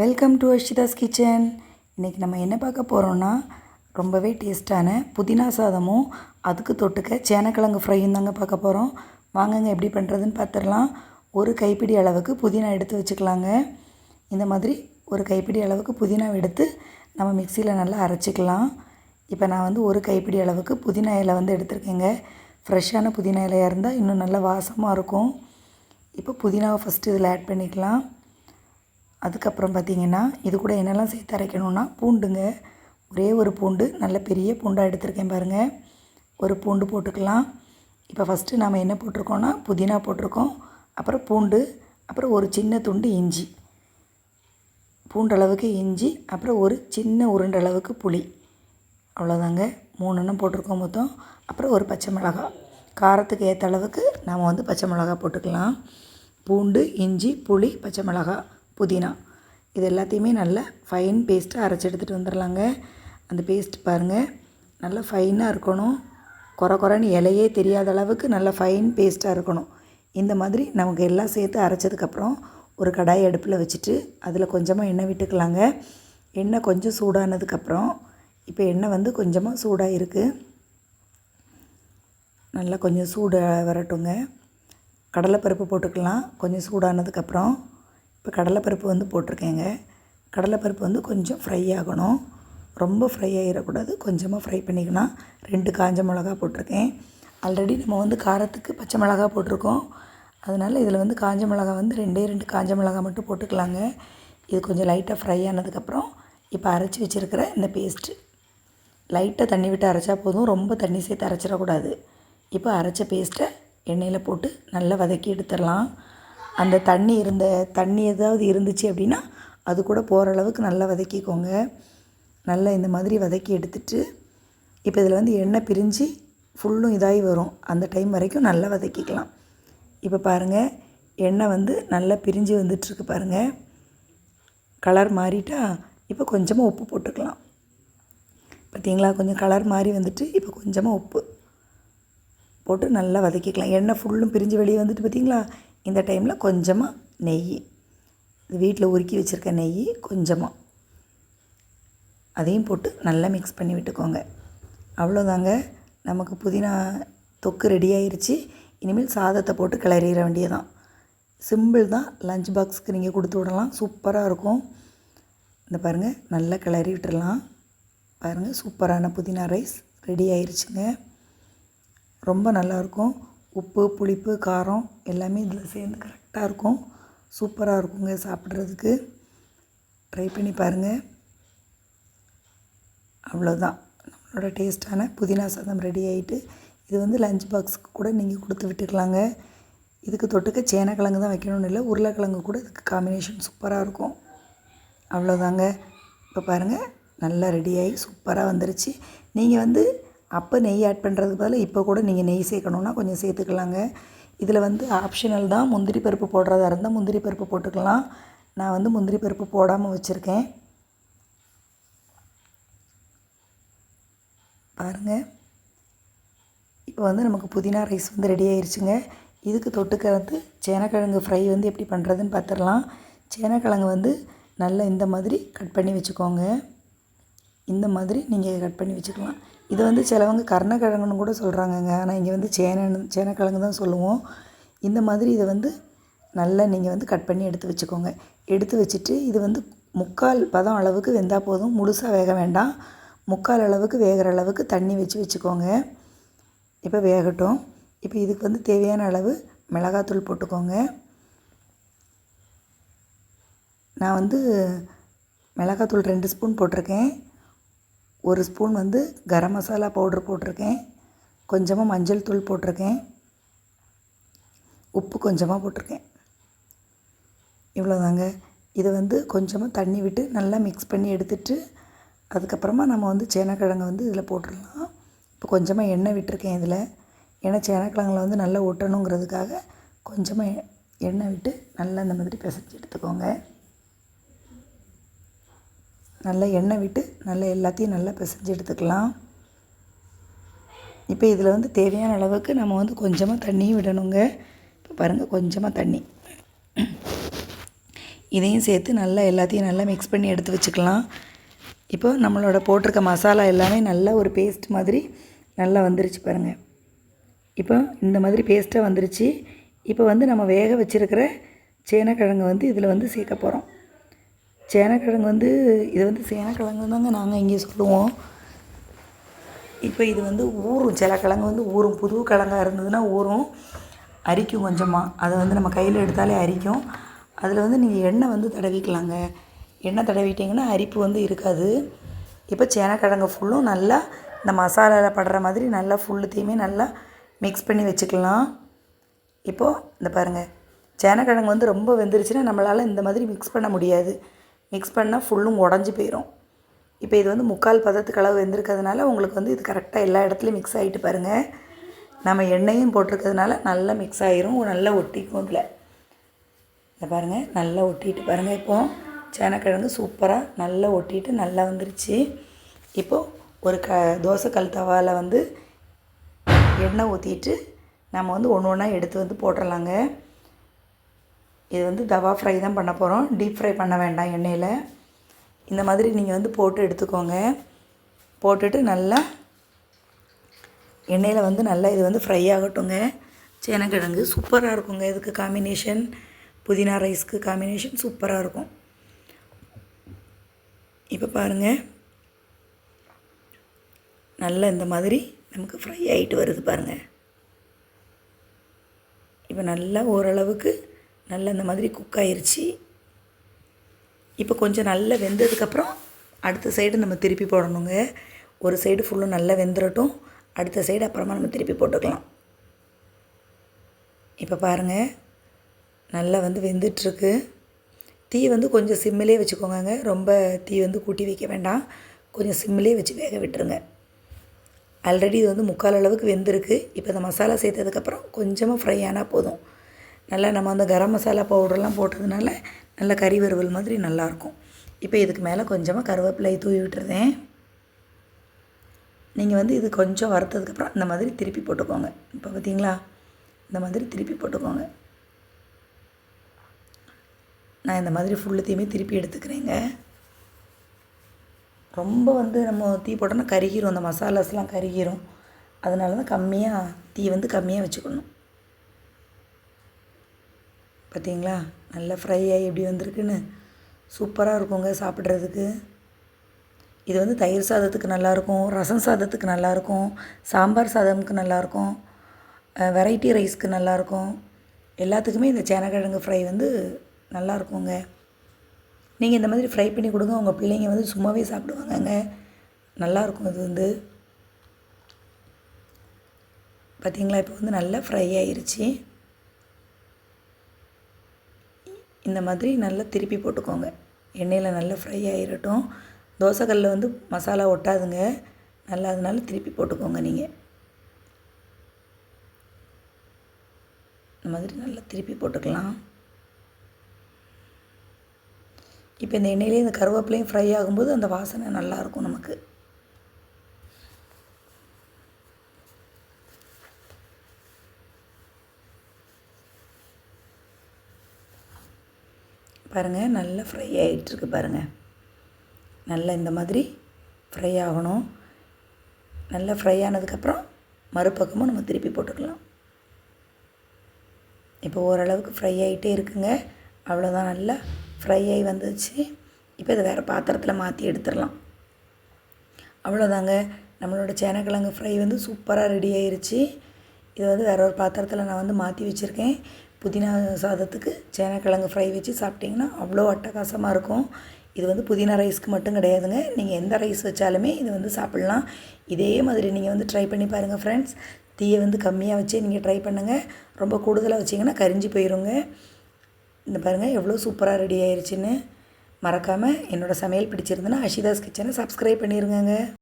Welcome to அஷிதாஸ் kitchen இன்றைக்கி நம்ம என்ன பார்க்க போகிறோன்னா ரொம்பவே டேஸ்ட்டான புதினா சாதமும் அதுக்கு தொட்டுக்க சேனக்கிழங்கு ஃப்ரையும் தாங்க பார்க்க போகிறோம் வாங்கங்க எப்படி பண்ணுறதுன்னு பார்த்துடலாம் ஒரு கைப்பிடி அளவுக்கு புதினா எடுத்து வச்சுக்கலாங்க. இந்த மாதிரி ஒரு கைப்பிடி அளவுக்கு புதினா எடுத்து நம்ம மிக்சியில் நல்லா அரைச்சிக்கலாம். இப்போ நான் வந்து ஒரு கைப்பிடி அளவுக்கு புதினா இலை வந்து எடுத்திருக்கேங்க. ஃப்ரெஷ்ஷான புதினா இலையாக இருந்தால் இன்னும் நல்லா வாசமாக இருக்கும். இப்போ புதினாவை ஃபஸ்ட்டு இதில் ஆட் பண்ணிக்கலாம். அதுக்கப்புறம் பார்த்திங்கன்னா இது கூட என்னெல்லாம் சேர்த்து அரைக்கணும்னா பூண்டுங்க. ஒரே ஒரு பூண்டு நல்ல பெரிய பூண்டாக எடுத்திருக்கேன் பாருங்கள் ஒரு பூண்டு போட்டுக்கலாம். இப்போ ஃபஸ்ட்டு நாம் என்ன போட்டிருக்கோன்னா புதினா போட்டிருக்கோம். அப்புறம் பூண்டு அப்புறம் ஒரு சின்ன துண்டு இஞ்சி. பூண்டளவுக்கு இஞ்சி அப்புறம் ஒரு சின்ன உருண்டை அளவுக்கு புளி. அவ்வளோதாங்க மூணுன்னு போட்டிருக்கோம் மொத்தம். அப்புறம் ஒரு பச்சை மிளகாய். காரத்துக்கு ஏற்ற அளவுக்கு நாம் வந்து பச்சை மிளகாய் போட்டுக்கலாம். பூண்டு இஞ்சி புளி பச்சை மிளகாய். புதினா. இது எல்லாத்தையுமே நல்லா ஃபைன் பேஸ்ட்டாக அரைச்சி எடுத்துகிட்டு வந்துடலாங்க அந்த பேஸ்ட் பாருங்கள் நல்லா ஃபைனாக இருக்கணும். குறை குறைன்னு இலையே தெரியாத அளவுக்கு நல்லா ஃபைன் பேஸ்ட்டாக இருக்கணும். இந்த மாதிரி நமக்கு எல்லாம் சேர்த்து அரைச்சதுக்கப்புறம் ஒரு கடாய் அடுப்பில் வச்சுட்டு அதில் கொஞ்சமாக எண்ணெய் விட்டுக்கலாங்க. எண்ணெய் கொஞ்சம் சூடானதுக்கப்புறம் இப்போ எண்ணெய் வந்து கொஞ்சமாக சூடாக இருக்குது நல்லா கொஞ்சம் சூடு வரட்டுங்க. கடலைப்பருப்பு போட்டுக்கலாம். கொஞ்சம் சூடானதுக்கப்புறம் இப்போ கடலைப்பருப்பு வந்து போட்டிருக்கேங்க. கடலைப்பருப்பு வந்து கொஞ்சம் ஃப்ரை ஆகணும். ரொம்ப ஃப்ரை ஆகிடக்கூடாது கொஞ்சமாக ஃப்ரை பண்ணிக்கலாம் ரெண்டு காஞ்ச மிளகா போட்டிருக்கேன். ஆல்ரெடி நம்ம வந்து காரத்துக்கு பச்சை மிளகா போட்டிருக்கோம். அதனால் இதில் வந்து காஞ்ச மிளகா வந்து ரெண்டே ரெண்டு காஞ்ச மிளகா மட்டும் போட்டுக்கலாங்க. இது கொஞ்சம் லைட்டாக ஃப்ரை ஆனதுக்கப்புறம் இப்போ அரைச்சி வச்சுருக்கிற இந்த பேஸ்ட்டு லைட்டாக தண்ணி விட்டு அரைச்சா போதும். ரொம்ப தண்ணி சேர்த்து அரைச்சிடக்கூடாது. இப்போ அரைச்ச பேஸ்ட்டை எண்ணெயில் போட்டு நல்லா வதக்கி எடுத்துடலாம். அந்த தண்ணி இருந்த தண்ணி ஏதாவது இருந்துச்சு அப்படின்னா அது கூட போகிற அளவுக்கு நல்லா வதக்கிக்கோங்க. நல்லா இந்த மாதிரி வதக்கி எடுத்துட்டு இப்போ இதில் வந்து எண்ணெய் பிரிஞ்சு ஃபுல்லும் இதாகி வரும். அந்த டைம் வரைக்கும் நல்லா வதக்கிக்கலாம். இப்போ பாருங்கள் எண்ணெய் வந்து நல்லா பிரிஞ்சு வந்துட்டுருக்கு பாருங்கள் கலர் மாறிட்டா இப்போ கொஞ்சமாக உப்பு போட்டுக்கலாம். பார்த்தீங்களா கொஞ்சம் கலர் மாறி வந்துட்டு இப்போ கொஞ்சமாக உப்பு போட்டு நல்லா வதக்கிக்கலாம். எண்ணெய் ஃபுல்லும் பிரிஞ்சு வெளியே வந்துட்டு பார்த்தீங்களா இந்த டைமில் கொஞ்சமாக நெய் இது வீட்டில் உருக்கி வச்சுருக்க நெய் கொஞ்சமாக அதையும் போட்டு நல்லா மிக்ஸ் பண்ணி விட்டுக்கோங்க. அவ்வளோதாங்க நமக்கு புதினா தொக்கு ரெடி ஆயிடுச்சு இனிமேல் சாதத்தை போட்டு கிளறிட வேண்டியதான் சிம்பிள் தான். லஞ்ச் பாக்ஸுக்கு நீங்கள் கொடுத்து விடலாம். சூப்பராக இருக்கும். இந்த பாருங்கள் நல்லா கிளறி விட்டுடலாம். பாருங்கள் சூப்பரான புதினா ரைஸ் ரெடி ஆயிடுச்சுங்க ரொம்ப நல்லாயிருக்கும் உப்பு புளிப்பு காரம் எல்லாமே இதில் சேர்ந்து கரெக்டாக இருக்கும். சூப்பராக இருக்குங்க சாப்பிட்றதுக்கு. ட்ரை பண்ணி பாருங்கள் அவ்வளோதான். நம்மளோட டேஸ்ட்டான புதினா சாதம் ரெடி ஆகிட்டு இது வந்து லஞ்ச் பாக்ஸுக்கு கூட நீங்கள் கொடுத்து விட்டுக்கலாங்க. இதுக்கு தொட்டுக்க சேனக்கிழங்கு தான் வைக்கணும்னு இல்லை உருளைக்கிழங்கு கூட இதுக்கு காம்பினேஷன் சூப்பராக இருக்கும். அவ்வளோதாங்க. இப்போ பாருங்கள் நல்லா ரெடியாகி சூப்பராக வந்துருச்சு. நீங்கள் வந்து அப்போ நெய் ஆட் பண்ணுறதுக்கு பதிலாக இப்போ கூட நீங்கள் நெய் சேர்க்கணுன்னா கொஞ்சம் சேர்த்துக்கலாங்க. இதில் வந்து ஆப்ஷனல் தான் முந்திரி பருப்பு போடுறதா இருந்தால் முந்திரி பருப்பு போட்டுக்கலாம். நான் வந்து முந்திரி பருப்பு போடாமல் வச்சுருக்கேன். பாருங்கள் இப்போ வந்து நமக்கு புதினா ரைஸ் வந்து ரெடி ஆயிடுச்சுங்க இதுக்கு தொட்டுக்க வந்து சேனக்கிழங்கு ஃப்ரை வந்து எப்படி பண்ணுறதுன்னு பார்த்துடலாம் சேனக்கிழங்கு வந்து நல்லா இந்த மாதிரி கட் பண்ணி வச்சுக்கோங்க. இந்த மாதிரி நீங்கள் கட் பண்ணி வச்சுக்கலாம். இது வந்து சிலவங்க கருணக்கிழங்குன்னு கூட சொல்கிறாங்கங்க ஆனால் இங்கே வந்து சேனன்னு சேனக்கிழங்கு தான் சொல்லுவோம். இந்த மாதிரி இதை வந்து நல்லா நீங்கள் வந்து கட் பண்ணி எடுத்து வச்சுக்கோங்க. எடுத்து வச்சுட்டு இது வந்து முக்கால் பதம் அளவுக்கு வெந்தால் போதும். முழுசாக வேக வேண்டாம். முக்கால் அளவுக்கு வேகிற அளவுக்கு தண்ணி வச்சு வச்சுக்கோங்க. இப்போ வேகட்டும். இப்போ இதுக்கு வந்து தேவையான அளவு மிளகாத்தூள் போட்டுக்கோங்க. நான் வந்து மிளகாத்தூள் ரெண்டு ஸ்பூன் போட்டிருக்கேன். ஒரு ஸ்பூன் வந்து கரம் மசாலா பவுட்ரு போட்டிருக்கேன். கொஞ்சமாக மஞ்சள் தூள் போட்டிருக்கேன். உப்பு கொஞ்சமாக போட்டிருக்கேன். இவ்வளோதாங்க இதை வந்து கொஞ்சமாக தண்ணி விட்டு நல்லா மிக்ஸ் பண்ணி எடுத்துட்டு அதுக்கப்புறமா நம்ம வந்து சேனக்கிழங்கு வந்து இதில் போட்டுடலாம். இப்போ கொஞ்சமாக எண்ணெய் விட்டுருக்கேன் இதில். ஏன்னா சேனக்கிழங்குல வந்து நல்லா ஒட்டணுங்கிறதுக்காக கொஞ்சமாக எண்ணெய் விட்டு நல்லா இந்த மாதிரி பிசைஞ்சு எடுத்துக்கோங்க. நல்லா எண்ணெய் விட்டு நல்லா எல்லாத்தையும் நல்லா பிசைஞ்சு எடுத்துக்கலாம். இப்போ இதில் வந்து தேவையான அளவுக்கு நம்ம வந்து கொஞ்சமாக தண்ணியும் விடணுங்க. இப்போ பாருங்கள் கொஞ்சமாக தண்ணி. இதையும் சேர்த்து நல்லா எல்லாத்தையும் நல்லா மிக்ஸ் பண்ணி எடுத்து வச்சுக்கலாம். இப்போ நம்மளோட போட்டிருக்க மசாலா எல்லாமே நல்லா ஒரு பேஸ்ட் மாதிரி நல்லா வந்துருச்சு பாருங்கள் இப்போ இந்த மாதிரி பேஸ்ட்டாக வந்துருச்சு. இப்போ வந்து நம்ம வேக வச்சுருக்கிற சேனக்கிழங்கு வந்து இதில் வந்து சேர்க்க போகிறோம் சேனக்கிழங்கு வந்து இது வந்து சேனக்கிழங்கு தாங்க நாங்கள் இங்கே சொல்லுவோம். இப்போ இது வந்து ஊறும். சில கிழங்கு வந்து ஊறும். புது கிழங்காக இருந்ததுன்னா ஊறும். அரிக்கும் கொஞ்சமாக அதை வந்து நம்ம கையில் எடுத்தாலே அரிக்கும். அதில் வந்து நீங்கள் எண்ணெய் வந்து தடவிக்கலாங்க. எண்ணெய் தடவிட்டிங்கன்னா அரிப்பு வந்து இருக்காது. இப்போ சேனக்கிழங்கு ஃபுல்லும் நல்லா இந்த மசாலாவில் படுற மாதிரி நல்லா ஃபுல்லுத்தையுமே நல்லா மிக்ஸ் பண்ணி வச்சுக்கலாம். இப்போது இந்த பாருங்கள் சேனக்கிழங்கு வந்து ரொம்ப வெந்துருச்சுன்னா நம்மளால் இந்த மாதிரி மிக்ஸ் பண்ண முடியாது. மிக்ஸ் பண்ணால் ஃபுல்லும் உடஞ்சி போயிடும் இப்போ இது வந்து முக்கால் பதத்துக்கு அளவு வெந்திருக்கிறதுனால உங்களுக்கு வந்து இது கரெக்டாக எல்லா இடத்துலையும் மிக்ஸ் ஆகிட்டு பாருங்கள் நம்ம எண்ணெயும் போட்டிருக்கிறதுனால நல்லா மிக்ஸ் ஆகிரும் நல்லா ஒட்டிக்கும் இதில். இதை பாருங்கள் நல்லா ஒட்டிட்டு பாருங்கள் இப்போது சேனக்கிழங்கு சூப்பராக நல்லா ஒட்டிட்டு நல்லா வந்துருச்சு. இப்போது ஒரு க தோசை கல் தவாவில் வந்து எண்ணெய் ஊற்றிட்டு நம்ம வந்து ஒன்று ஒன்றா எடுத்து வந்து போட்டுடலாங்க இது வந்து தவா ஃப்ரை தான் பண்ண போகிறோம் டீப் ஃப்ரை பண்ண வேண்டாம் எண்ணெயில். இந்த மாதிரி நீங்கள் வந்து போட்டு எடுத்துக்கோங்க. போட்டுட்டு நல்லா எண்ணெயில் வந்து நல்லா இது வந்து ஃப்ரை ஆகட்டுங்க. சேனக்கிழங்கு சூப்பராக இருக்குங்க. இதுக்கு காம்பினேஷன் புதினா ரைஸ்க்கு காம்பினேஷன் சூப்பராக இருக்கும். இப்போ பாருங்கள் நல்லா இந்த மாதிரி நமக்கு ஃப்ரை ஆகிட்டு வருது பாருங்கள் இப்போ நல்லா ஓரளவுக்கு நல்லா இந்த மாதிரி குக் ஆயிடுச்சு இப்போ கொஞ்சம் நல்லா வெந்ததுக்கப்புறம் அடுத்த சைடு நம்ம திருப்பி போடணுங்க. ஒரு சைடு ஃபுல்லும் நல்லா வெந்துடட்டும் அடுத்த சைடு அப்புறமா நம்ம திருப்பி போட்டுக்கலாம். இப்போ பாருங்கள் நல்லா வந்து வெந்துட்டுருக்கு. தீ வந்து கொஞ்சம் சிம்மிலே வச்சுக்கோங்க ரொம்ப தீ வந்து கூட்டி வைக்க வேண்டாம். கொஞ்சம் சிம்மிலே வச்சு வேக விட்டுருங்க. ஆல்ரெடி இது வந்து முக்கால் அளவுக்கு வெந்திருக்கு. இப்போ இந்த மசாலா சேர்த்ததுக்கப்புறம் கொஞ்சமாக ஃப்ரை ஆனால் போதும். நல்லா நம்ம அந்த கரம் மசாலா பவுடர்லாம் போட்டதுனால நல்ல கறி வறுவல் மாதிரி நல்லாயிருக்கும். இப்போ இதுக்கு மேலே கொஞ்சமாக கருவேப்பிலை தூவி விட்டுருதேன் நீங்கள் வந்து இது கொஞ்சம் வறுத்ததுக்கப்புறம் இந்த மாதிரி திருப்பி போட்டுக்கோங்க. இப்போ பார்த்தீங்களா? இந்த மாதிரி திருப்பி போட்டுக்கோங்க. நான் இந்த மாதிரி ஃபுல்லுத்தையுமே திருப்பி எடுத்துக்கிறேங்க. ரொம்ப வந்து நம்ம தீ போட்டோன்னா கருகிரும். அந்த மசாலாஸ்லாம் கருகிரும். அதனால தான் கம்மியாக தீ வந்து கம்மியாக வச்சுக்கணும். பார்த்தீங்களா? நல்லா ஃப்ரை ஆகி எப்படி வந்திருக்குன்னு. சூப்பராக இருக்குங்க சாப்பிட்றதுக்கு. இது வந்து தயிர் சாதத்துக்கு நல்லாயிருக்கும் ரசம் சாதத்துக்கு நல்லாயிருக்கும் சாம்பார் சாதமுக்கு நல்லாயிருக்கும் வெரைட்டி ரைஸ்க்கு நல்லாயிருக்கும். எல்லாத்துக்குமே இந்த சேனக்கிழங்கு ஃப்ரை வந்து நல்லாயிருக்குங்க. நீங்கள் இந்த மாதிரி ஃப்ரை பண்ணி கொடுங்க உங்கள் பிள்ளைங்க வந்து சும்மாவே சாப்பிடுவாங்கங்க. நல்லாயிருக்கும் இது வந்து. பார்த்தீங்களா? இப்போ வந்து நல்லா ஃப்ரை ஆயிடுச்சு இந்த மாதிரி நல்லா திருப்பி போட்டுக்கோங்க. எண்ணெயில் நல்லா ஃப்ரை ஆகிரட்டும் தோசைக்கல்லில் வந்து மசாலா ஒட்டாதுங்க. நல்லா அதனால திருப்பி போட்டுக்கோங்க நீங்கள் இந்த மாதிரி நல்லா திருப்பி போட்டுக்கலாம். இப்போ இந்த எண்ணெயிலே இந்த கருவேப்பிலையும் ஃப்ரை ஆகும்போது அந்த வாசனை நல்லாயிருக்கும் நமக்கு. பாருங்கள் நல்லா ஃப்ரை ஆகிட்டுருக்கு பாருங்கள் நல்லா இந்த மாதிரி ஃப்ரை ஆகணும். நல்லா ஃப்ரை ஆனதுக்கப்புறம் மறுபக்கமும் நம்ம திருப்பி போட்டுக்கலாம். இப்போ ஓரளவுக்கு ஃப்ரை ஆகிட்டே இருக்குங்க. அவ்வளோதான் நல்லா ஃப்ரை ஆகி வந்துச்சு. இப்போ இதை வேறு பாத்திரத்தில் மாற்றி எடுத்துடலாம். அவ்வளோதாங்க நம்மளோட சேனக்கிழங்கு ஃப்ரை வந்து சூப்பராக ரெடி ஆயிருச்சு. இதை வந்து வேற ஒரு பாத்திரத்தில் நான் வந்து மாற்றி வச்சுருக்கேன். புதினா சாதத்துக்கு சேனக்கிழங்கு ஃப்ரை வச்சு சாப்பிட்டிங்கன்னா அவ்வளோ அட்டகாசமாக இருக்கும். இது வந்து புதினா ரைஸ்க்கு மட்டும் கிடையாதுங்க. நீங்கள் எந்த ரைஸ் வச்சாலுமே இது வந்து சாப்பிட்லாம். இதே மாதிரி நீங்கள் வந்து ட்ரை பண்ணி பாருங்கள் ஃப்ரெண்ட்ஸ் தீயை வந்து கம்மியாக வச்சு நீங்கள் ட்ரை பண்ணுங்கள் ரொம்ப கூடுதலாக வச்சிங்கன்னா கரிஞ்சு போயிருங்க. இந்த பாருங்கள் எவ்வளோ சூப்பராக ரெடி ஆயிடுச்சுன்னு மறக்காமல் என்னோடய சமையல் பிடிச்சிருந்துன்னா அஷிதாஸ் கிச்சனை சப்ஸ்கிரைப் பண்ணிடுங்க